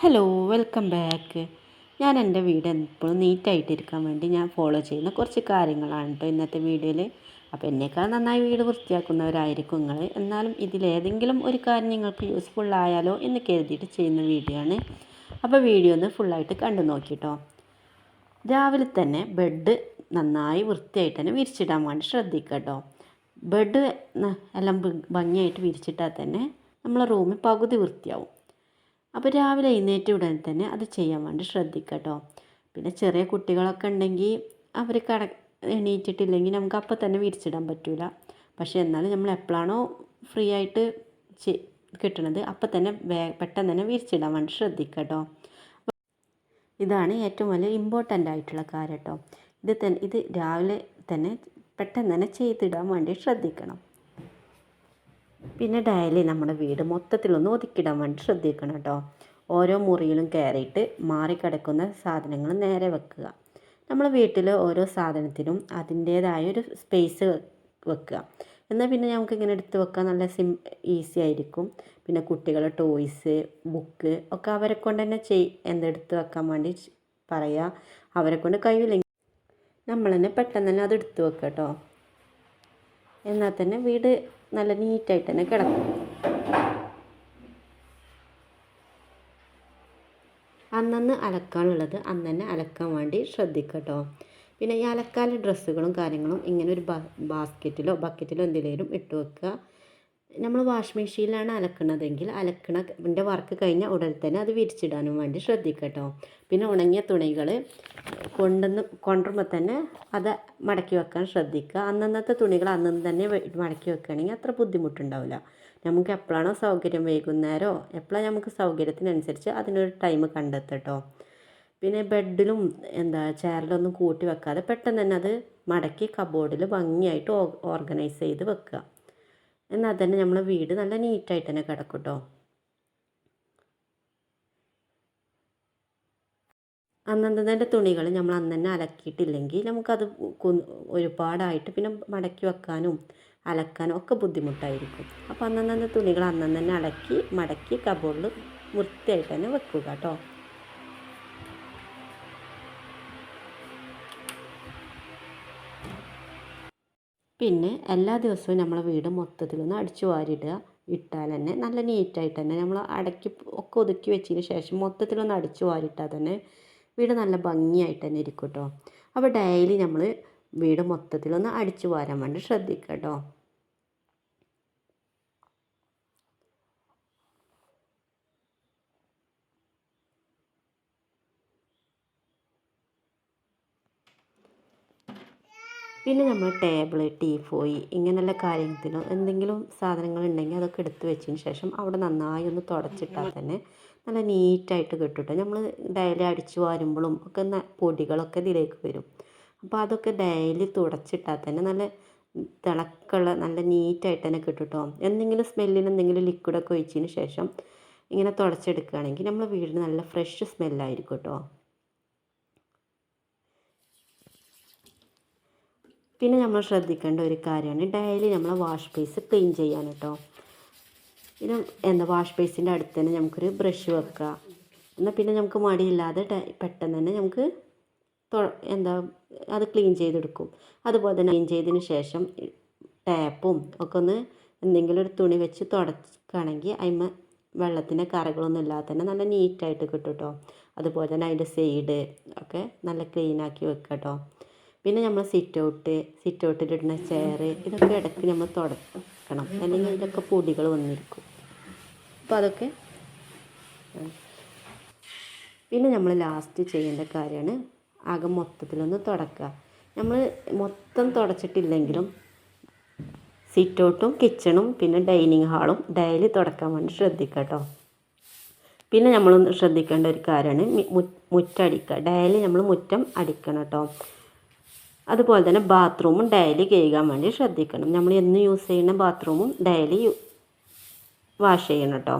Hello welcome back ഞാൻ എന്റെ വീട് എപ്പോഴും നീറ്റായിട്ടിരിക്കാൻ വേണ്ടി ഞാൻ ഫോളോ ചെയ്യുന്ന കുറച്ച് കാര്യങ്ങളാണ് കേട്ടോ ഇന്നത്തെ വീഡിയോയിൽ അപ്പോൾ എന്നേക്കാൾ നന്നായി വീട് വൃത്തിയാക്കുന്നവരായിരിക്കും നിങ്ങൾ. എന്നാലും ഇതിലേതെങ്കിലും ഒരു കാര്യം നിങ്ങൾക്ക് യൂസ്ഫുൾ ആയാലോ എന്ന് കരുതിയിട്ട് ചെയ്യുന്ന വീഡിയോ ആണ്. അപ്പോൾ വീഡിയോ ഒന്ന് ഫുള്ളായിട്ട് കണ്ടു നോക്കിട്ടോ രാവിലെ തന്നെ ബെഡ് നന്നായി വൃത്തിയായിട്ട് തന്നെ വിരിച്ചിടാൻ വേണ്ടി ശ്രദ്ധിക്കുക കേട്ടോ ബെഡ് എല്ലാം ഭംഗിയായിട്ട് വിരിച്ചിട്ടാൽ തന്നെ നമ്മളെ റൂമിൽ പകുതി വൃത്തിയാവും. അപ്പോൾ രാവിലെ എഴുന്നേറ്റ് ഉടൻ തന്നെ അത് ചെയ്യാൻ വേണ്ടി ശ്രദ്ധിക്കട്ടോ. കേട്ടോ പിന്നെ ചെറിയ കുട്ടികളൊക്കെ ഉണ്ടെങ്കിൽ അവർ കട എണീറ്റിട്ടില്ലെങ്കിൽ നമുക്ക് അപ്പം തന്നെ വിരിച്ചിടാൻ പറ്റില്ല പക്ഷേ എന്നാലും നമ്മൾ എപ്പോഴാണോ ഫ്രീ ആയിട്ട് കിട്ടണത് അപ്പം തന്നെ പെട്ടെന്ന് തന്നെ വിരിച്ചിടാൻ വേണ്ടി ശ്രദ്ധിക്കട്ടോ. കേട്ടോ ഇതാണ് ഏറ്റവും വലിയ ഇമ്പോർട്ടന്റ് ആയിട്ടുള്ള കാര്യം കേട്ടോ. ഇത് തന്നെ ഇത് രാവിലെ തന്നെ പെട്ടെന്ന് തന്നെ ചെയ്തിടാൻ വേണ്ടി ശ്രദ്ധിക്കണം. പിന്നെ ഡയലി നമ്മുടെ വീട് മൊത്തത്തിലൊന്ന് ഒതുക്കിടാൻ വേണ്ടി ശ്രദ്ധിക്കണം കേട്ടോ. ഓരോ മുറിയിലും കയറിയിട്ട് മാറിക്കിടക്കുന്ന സാധനങ്ങൾ നേരെ വെക്കുക. നമ്മൾ വീട്ടിൽ ഓരോ സാധനത്തിനും അതിന്റേതായ ഒരു സ്പേസ് വെക്കുക. എന്നാൽ പിന്നെ നമുക്ക് ഇങ്ങനെ എടുത്ത് വെക്കാൻ നല്ല സിം ഈസി ആയിരിക്കും. പിന്നെ കുട്ടികളെ ടോയ്സ് ബുക്ക് ഒക്കെ അവരെ കൊണ്ട് തന്നെ ചെയ് എന്തെടുത്ത് വെക്കാൻ വേണ്ടി പറയുക. അവരെ കൊണ്ട് കഴിയില്ലെങ്കിൽ നമ്മൾ തന്നെ പെട്ടെന്ന് തന്നെ അത് എടുത്ത് വെക്കുക കേട്ടോ. എന്നാൽ തന്നെ വീട് നല്ല നീറ്റായിട്ട് തന്നെ കിടക്കും. അന്നന്ന് അലക്കാനുള്ളത് അന്ന് തന്നെ അലക്കാൻ വേണ്ടി ശ്രദ്ധിക്കട്ടോ പിന്നെ ഈ അലക്കാനുള്ള ഡ്രസ്സുകളും കാര്യങ്ങളും ഇങ്ങനെ ഒരു ബാസ്ക്കറ്റിലോ ബക്കറ്റിലോ എന്തിലേലും ഇട്ട് വെക്കുക. നമ്മൾ വാഷ് മെഷീനിലാണ് അലക്കണതെങ്കിൽ അലക്കണതിന്റെ വർക്ക് കഴിഞ്ഞ ഉടൻ തന്നെ അത് വിരിച്ചിടാനും വേണ്ടി ശ്രദ്ധിക്കട്ടോ. പിന്നെ ഉണങ്ങിയ തുണികൾ കൊണ്ടുവന്ന് കൊണ്ടുവരുമ്പോൾ തന്നെ അത് മടക്കി വെക്കാൻ ശ്രദ്ധിക്കുക. അന്നന്നത്തെ തുണികൾ അന്നന്ന് തന്നെ മടക്കി വെക്കുകയാണെങ്കിൽ അത്ര ബുദ്ധിമുട്ടുണ്ടാവില്ല. നമുക്ക് എപ്പോഴാണോ സൗകര്യം വൈകുന്നേരമോ എപ്പോഴാണ് നമുക്ക് സൗകര്യത്തിനനുസരിച്ച് അതിനൊരു ടൈം കണ്ടെത്തട്ടോ. പിന്നെ ബെഡിലും എന്താ ചെയറിലൊന്നും കൂട്ടി വെക്കാതെ പെട്ടെന്ന് തന്നെ അത് മടക്കി കബോർഡിൽ ഭംഗിയായിട്ട് ഓർഗനൈസ് ചെയ്ത് വെക്കുക. എന്നാൽ തന്നെ നമ്മളെ വീട് നല്ല നീറ്റായിട്ട് തന്നെ കിടക്കും കേട്ടോ അന്നന്നതിന്റെ തുണികൾ നമ്മൾ അന്ന് തന്നെ അലക്കിയിട്ടില്ലെങ്കിൽ നമുക്കത് ഒരുപാടായിട്ട് പിന്നെ മടക്കി വെക്കാനും അലക്കാനും ഒക്കെ ബുദ്ധിമുട്ടായിരിക്കും. അപ്പോൾ അന്നന്നത്തെ തുണികൾ അന്നന്ന് തന്നെ അലക്കി മടക്കി കബോർഡിൽ വൃത്തിയായിട്ട് തന്നെ വെക്കുക കേട്ടോ. പിന്നെ എല്ലാ ദിവസവും നമ്മളെ വീട് മൊത്തത്തിലൊന്ന് അടിച്ചു വാരിയിടുക. ഇട്ടാൽ തന്നെ നല്ല നീറ്റായിട്ട് തന്നെ നമ്മൾ അടക്കി ഒക്കെ ഒതുക്കി വെച്ചതിന് ശേഷം മൊത്തത്തിലൊന്ന് അടിച്ചു വാരിയിട്ടാൽ തന്നെ വീട് നല്ല ഭംഗിയായിട്ട് തന്നെ ഇരിക്കും കേട്ടോ അപ്പോൾ ഡെയിലി നമ്മൾ വീട് മൊത്തത്തിലൊന്ന് അടിച്ചു വാരാൻ വേണ്ടി ശ്രദ്ധിക്കുക കേട്ടോ പിന്നെ നമ്മൾ ടേബിൾ ടീഫോയി ഇങ്ങനെയുള്ള കാര്യത്തിനോ എന്തെങ്കിലും സാധനങ്ങൾ ഉണ്ടെങ്കിൽ അതൊക്കെ എടുത്ത് വെച്ചതിന് ശേഷം അവിടെ നന്നായി ഒന്ന് തുടച്ചിട്ടാൽ തന്നെ നല്ല നീറ്റായിട്ട് കിട്ടും നമ്മൾ ഡെയിലി അടിച്ച് വാരുമ്പോഴും ഒക്കെ പൊടികളൊക്കെ ഇതിലേക്ക് വരും. അപ്പോൾ അതൊക്കെ ഡെയിലി തുടച്ചിട്ടാൽ തന്നെ നല്ല തിളക്കുള്ള നല്ല നീറ്റായിട്ട് തന്നെ കിട്ടും എന്തെങ്കിലും സ്മെല്ലിന് എന്തെങ്കിലും ലിക്വിഡൊക്കെ ഒഴിച്ചതിന് ശേഷം ഇങ്ങനെ തുടച്ചെടുക്കുകയാണെങ്കിൽ നമ്മൾ വീടിന് നല്ല ഫ്രഷ് സ്മെല്ലായിരിക്കും കേട്ടോ പിന്നെ നമ്മൾ ശ്രദ്ധിക്കേണ്ട ഒരു കാര്യമാണ് ഡെയിലി നമ്മൾ വാഷ് ബേസ് ക്ലീൻ ചെയ്യാൻ കേട്ടോ പിന്നെ എന്താ വാഷ് ബേസിന്റെ അടുത്ത് തന്നെ നമുക്കൊരു ബ്രഷ് വെക്കുക എന്നാൽ പിന്നെ നമുക്ക് മടിയില്ലാതെ പെട്ടെന്ന് തന്നെ നമുക്ക് എന്താ അത് ക്ലീൻ ചെയ്തെടുക്കും. അതുപോലെ തന്നെ ക്ലീൻ ചെയ്തതിന് ശേഷം ടാപ്പും ഒക്കെ ഒന്ന് എന്തെങ്കിലും ഒരു തുണി വെച്ച് തുടക്കുകയാണെങ്കിൽ അതിന് വെള്ളത്തിന്റെ കറകളൊന്നും ഇല്ലാതെ തന്നെ നല്ല നീറ്റായിട്ട് കിട്ടും കേട്ടോ അതുപോലെ തന്നെ അതിന്റെ സൈഡ് ഒക്കെ നല്ല ക്ലീനാക്കി വെക്കുക കേട്ടോ പിന്നെ നമ്മൾ സിറ്റ് ഔട്ട് സിറ്റ് ഔട്ടിലിടുന്ന ചെയർ ഇതൊക്കെ ഇടയ്ക്ക് നമ്മൾ തുടക്കണം. അല്ലെങ്കിൽ ഇതൊക്കെ പൊടികൾ വന്നിരിക്കും. അപ്പോൾ അതൊക്കെ പിന്നെ നമ്മൾ ലാസ്റ്റ് ചെയ്യേണ്ട കാര്യമാണ് ആകെ മൊത്തത്തിലൊന്ന് തുടക്കുക നമ്മൾ മൊത്തം തുടച്ചിട്ടില്ലെങ്കിലും സിറ്റ് ഔട്ടും കിച്ചണും പിന്നെ ഡൈനിങ് ഹാളും ഡെയിലി തുടക്കാൻ വേണ്ടി ശ്രദ്ധിക്കുക കേട്ടോ പിന്നെ നമ്മൾ ശ്രദ്ധിക്കേണ്ട ഒരു കാര്യമാണ് മുറ്റടിക്കുക ഡെയിലി നമ്മൾ മുറ്റം അടിക്കണം കേട്ടോ അതുപോലെ തന്നെ ബാത്റൂമും ഡെയിലി കഴുകാൻ വേണ്ടി ശ്രദ്ധിക്കണം. നമ്മൾ എന്ന് യൂസ് ചെയ്യുന്ന ബാത്റൂമും ഡെയിലി വാഷ് ചെയ്യണം കേട്ടോ.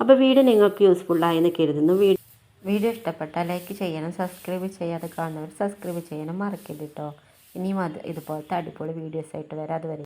അപ്പോൾ വീഡിയോ നിങ്ങൾക്ക് യൂസ്ഫുള്ളായെന്ന് കരുതുന്നു. വീഡിയോ ഇഷ്ടപ്പെട്ടാൽ ലൈക്ക് ചെയ്യണം സബ്സ്ക്രൈബ് ചെയ്യാതെ കാണുന്നവർ സബ്സ്ക്രൈബ് ചെയ്യണം മറക്കരുത് കേട്ടോ. ഇനിയും അത് ഇതുപോലത്തെ അടിപൊളി വീഡിയോസ് ആയിട്ട് വരാം. അതുവരെ